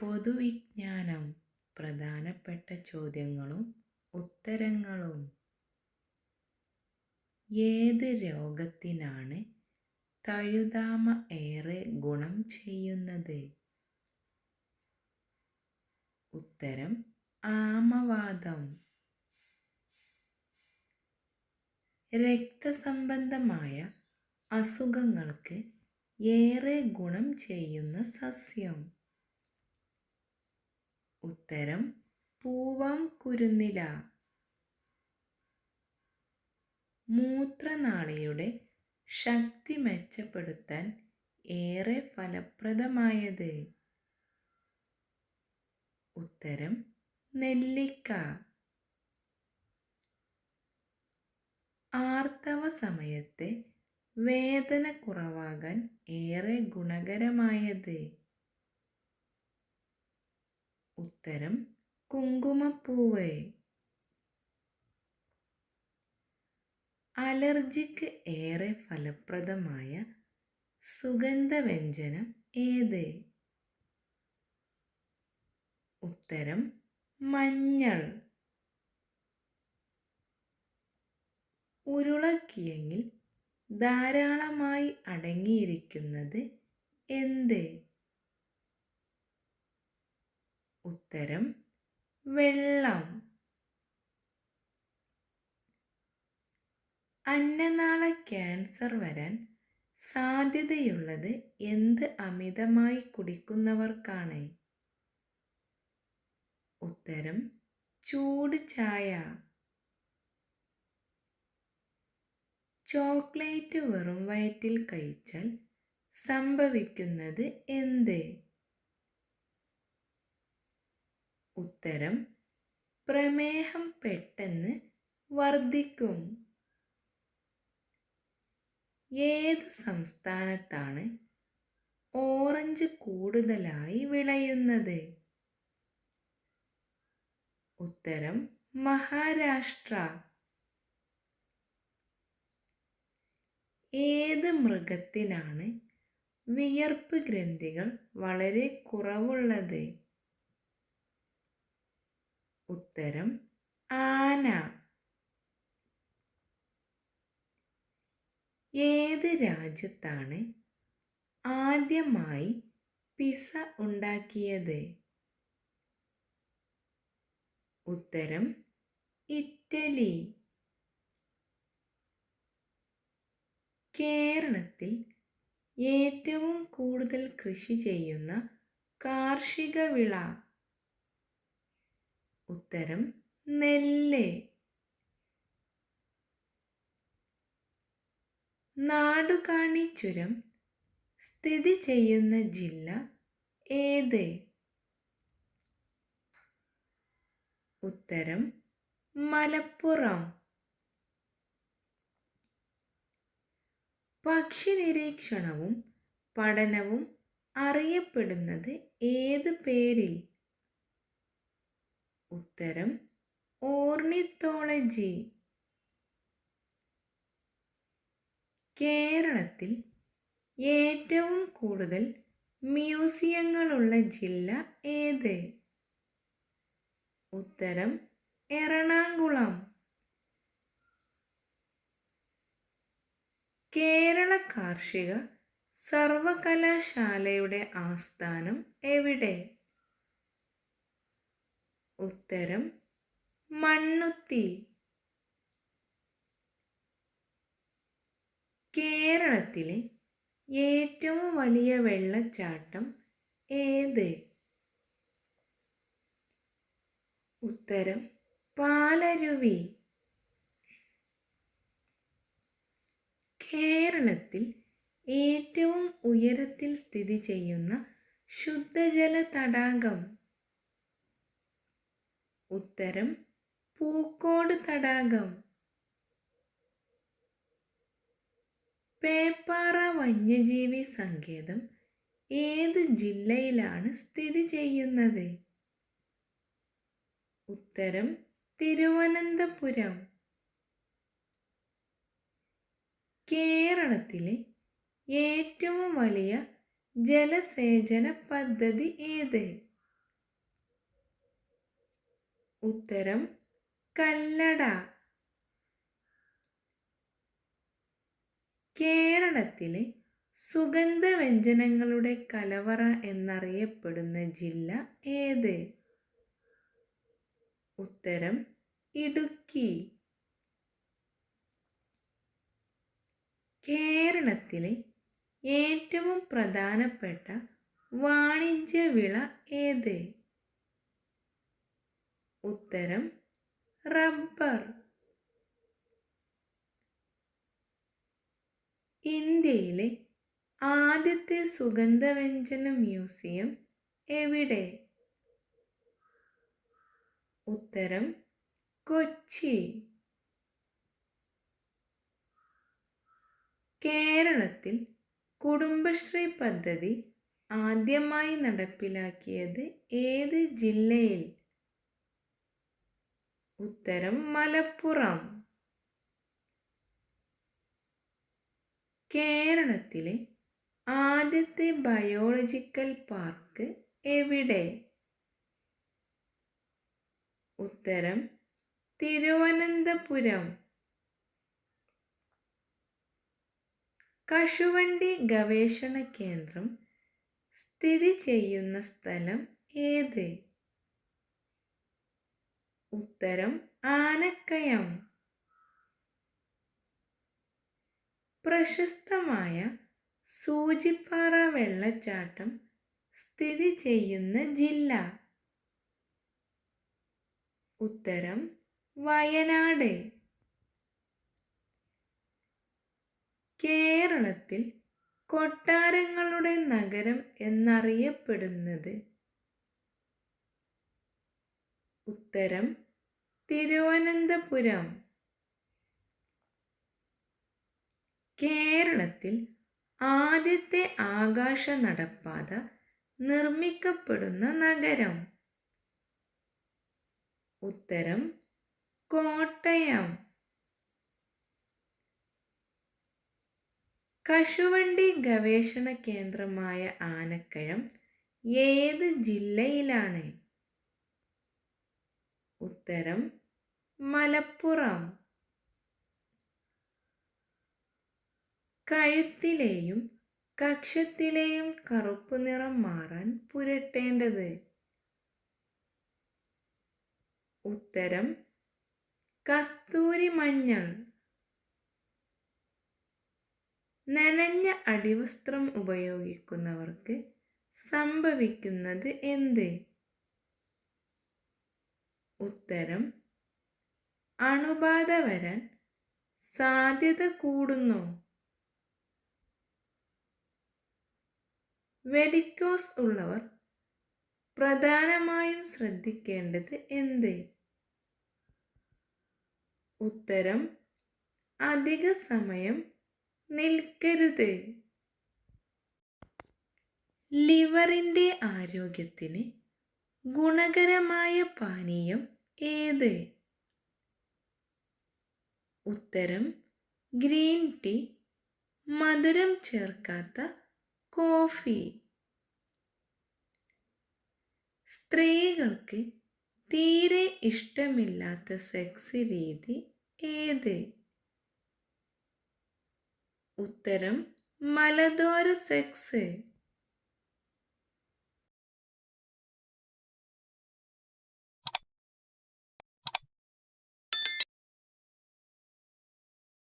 പൊതുവിജ്ഞാനം പ്രധാനപ്പെട്ട ചോദ്യങ്ങളും ഉത്തരങ്ങളും. ഏത് രോഗത്തിനാണ് തഴുതാമ ഏറെ ഗുണം ചെയ്യുന്നത്? ഉത്തരം ആമവാദം. രക്തസംബന്ധമായ അസുഖങ്ങൾക്ക് ഏറെ ഗുണം ചെയ്യുന്ന സസ്യം. ഉത്തരം പൂവം കുരുന്നില. മൂത്രനാളിയുടെ ശക്തി മെച്ചപ്പെടുത്താൻ ഏറെ ഫലപ്രദമായത്. ഉത്തരം നെല്ലിക്ക. ആർത്തവ സമയത്തെ വേദന കുറവാകാൻ ഏറെ ഗുണകരമായത്. ഉത്തരം കുങ്കുമപ്പൂവ്. അലർജിക്ക് ഏറെ ഫലപ്രദമായ സുഗന്ധവ്യഞ്ജനം ഏത്? ഉത്തരം മഞ്ഞൾ. ഉരുളക്കിഴങ്ങിൽ ധാരാളമായി അടങ്ങിയിരിക്കുന്നത് എന്ത്? ഉത്തരം വെള്ളം. അന്നനാള ക്യാൻസർ വരാൻ സാധ്യതയുള്ളത് എന്ത് അമിതമായി കുടിക്കുന്നവർക്കാണ്? ഉത്തരം ചൂട് ചായ. ചോക്ലേറ്റ് വെറും വയറ്റിൽ കഴിച്ചാൽ സംഭവിക്കുന്നത് എന്ത്? ഉത്തരം പ്രമേഹം പെട്ടെന്ന് വർദ്ധിക്കും. ഏത് സംസ്ഥാനത്താണ് ഓറഞ്ച് കൂടുതലായി വിളയുന്നത്? ഉത്തരം മഹാരാഷ്ട്ര. ഏത് മൃഗത്തിനാണ് വിയർപ്പ് ഗ്രന്ഥികൾ വളരെ കുറവുള്ളത്? ഉത്തരം ആന. ഏത് രാജ്യത്താണ് ആദ്യമായി പിസ ഉണ്ടാക്കിയത്? ഉത്തരം ഇറ്റലി. കേരളത്തിൽ ഏറ്റവും കൂടുതൽ കൃഷി ചെയ്യുന്ന കാർഷിക വിള ഉത്തരം നെല്ല്. നാടുകാണി ചുരം സ്ഥിതി ചെയ്യുന്ന ജില്ല ഏത്? ഉത്തരം മലപ്പുറം. പക്ഷി നിരീക്ഷണവും പഠനവും അറിയപ്പെടുന്നത് ഏത് പേരിൽ? ഉത്തരം ഓർണിത്തോളജി. കേരളത്തിൽ ഏറ്റവും കൂടുതൽ മ്യൂസിയങ്ങളുള്ള ജില്ല ഏത്? ഉത്തരം എറണാകുളം. കേരള കാർഷിക സർവകലാശാലയുടെ ആസ്ഥാനം എവിടെ? ഉത്തരം മണ്ണുത്തി. കേരളത്തിലെ ഏറ്റവും വലിയ വെള്ളച്ചാട്ടം ഏത്? ഉത്തരം പാലരുവി. കേരളത്തിൽ ഏറ്റവും ഉയരത്തിൽ സ്ഥിതി ചെയ്യുന്ന ശുദ്ധജല തടാകം ഉത്തരം പൂക്കോട് തടാകം. പേപ്പാറ വന്യജീവി സങ്കേതം ഏത് ജില്ലയിലാണ് സ്ഥിതി ചെയ്യുന്നത്? ഉത്തരം തിരുവനന്തപുരം. കേരളത്തിലെ ഏറ്റവും വലിയ ജലസേചന പദ്ധതി ഏത്? ഉത്തരം കല്ലട. കേരളത്തിലെ സുഗന്ധവ്യഞ്ജനങ്ങളുടെ കലവറ എന്നറിയപ്പെടുന്ന ജില്ല ഏത്? ഉത്തരം ഇടുക്കി. കേരളത്തിലെ ഏറ്റവും പ്രധാനപ്പെട്ട വാണിജ്യ വിള ഏത്? ഉത്തരം റബ്ബർ. ഇന്ത്യയിലെ ആദ്യത്തെ സുഗന്ധവ്യഞ്ജന മ്യൂസിയം എവിടെ? ഉത്തരം കൊച്ചി. കേരളത്തിൽ കുടുംബശ്രീ പദ്ധതി ആദ്യമായി നടപ്പിലാക്കിയത് ഏത് ജില്ലയിൽ? ഉത്തരം മലപ്പുറം. കേരളത്തിലെ ആദ്യത്തെ ബയോളജിക്കൽ പാർക്ക് എവിടെ? ഉത്തരം തിരുവനന്തപുരം. കശുവണ്ടി ഗവേഷണ കേന്ദ്രം സ്ഥിതി ചെയ്യുന്ന സ്ഥലം ഏത്? ഉത്തരം ആനക്കയം. പ്രശസ്തമായ സൂചിപ്പാറ വെള്ളച്ചാട്ടം സ്ഥിതി ചെയ്യുന്ന ജില്ല. ഉത്തരം വയനാട്. കേരളത്തിൽ കൊട്ടാരങ്ങളുടെ നഗരം എന്നറിയപ്പെടുന്നത് ഉത്തരം തിരുവനന്തപുരം. കേരളത്തിൽ ആദ്യത്തെ ആകാശ നടപ്പാത നിർമ്മിക്കപ്പെടുന്ന നഗരം. ഉത്തരം കോട്ടയം. കശുവണ്ടി ഗവേഷണ കേന്ദ്രമായ ആനക്കയം ഏത് ജില്ലയിലാണ്? ഉത്തരം മലപ്പുറം. കഴുത്തിലെയും കക്ഷത്തിലെയും കറുപ്പ് നിറം മാറാൻ പുരട്ടേണ്ടത്. ഉത്തരം കസ്തൂരി മഞ്ഞൾ. നനഞ്ഞ അടിവസ്ത്രം ഉപയോഗിക്കുന്നവർക്ക് സംഭവിക്കുന്നത് എന്ത്? ഉത്തരം അണുബാധ വരാൻ സാധ്യത കൂടുന്നു. വെരിക്കോസ് ഉള്ളവർ പ്രധാനമായും ശ്രദ്ധിക്കേണ്ടത് എന്ത്? ഉത്തരം അധിക സമയം നിൽക്കരുത്. ലിവറിന്റെ ആരോഗ്യത്തിന് ഗുണകരമായ പാനീയം ഏത്? ഉത്തരം ഗ്രീൻ ടീ. മധുരം ചേർക്കാത്ത കോഫി. സ്ത്രീകൾക്ക് തീരെ ഇഷ്ടമില്ലാത്ത സെക്സ് രീതി ഏത്? ഉത്തരം മലദോര സെക്സ്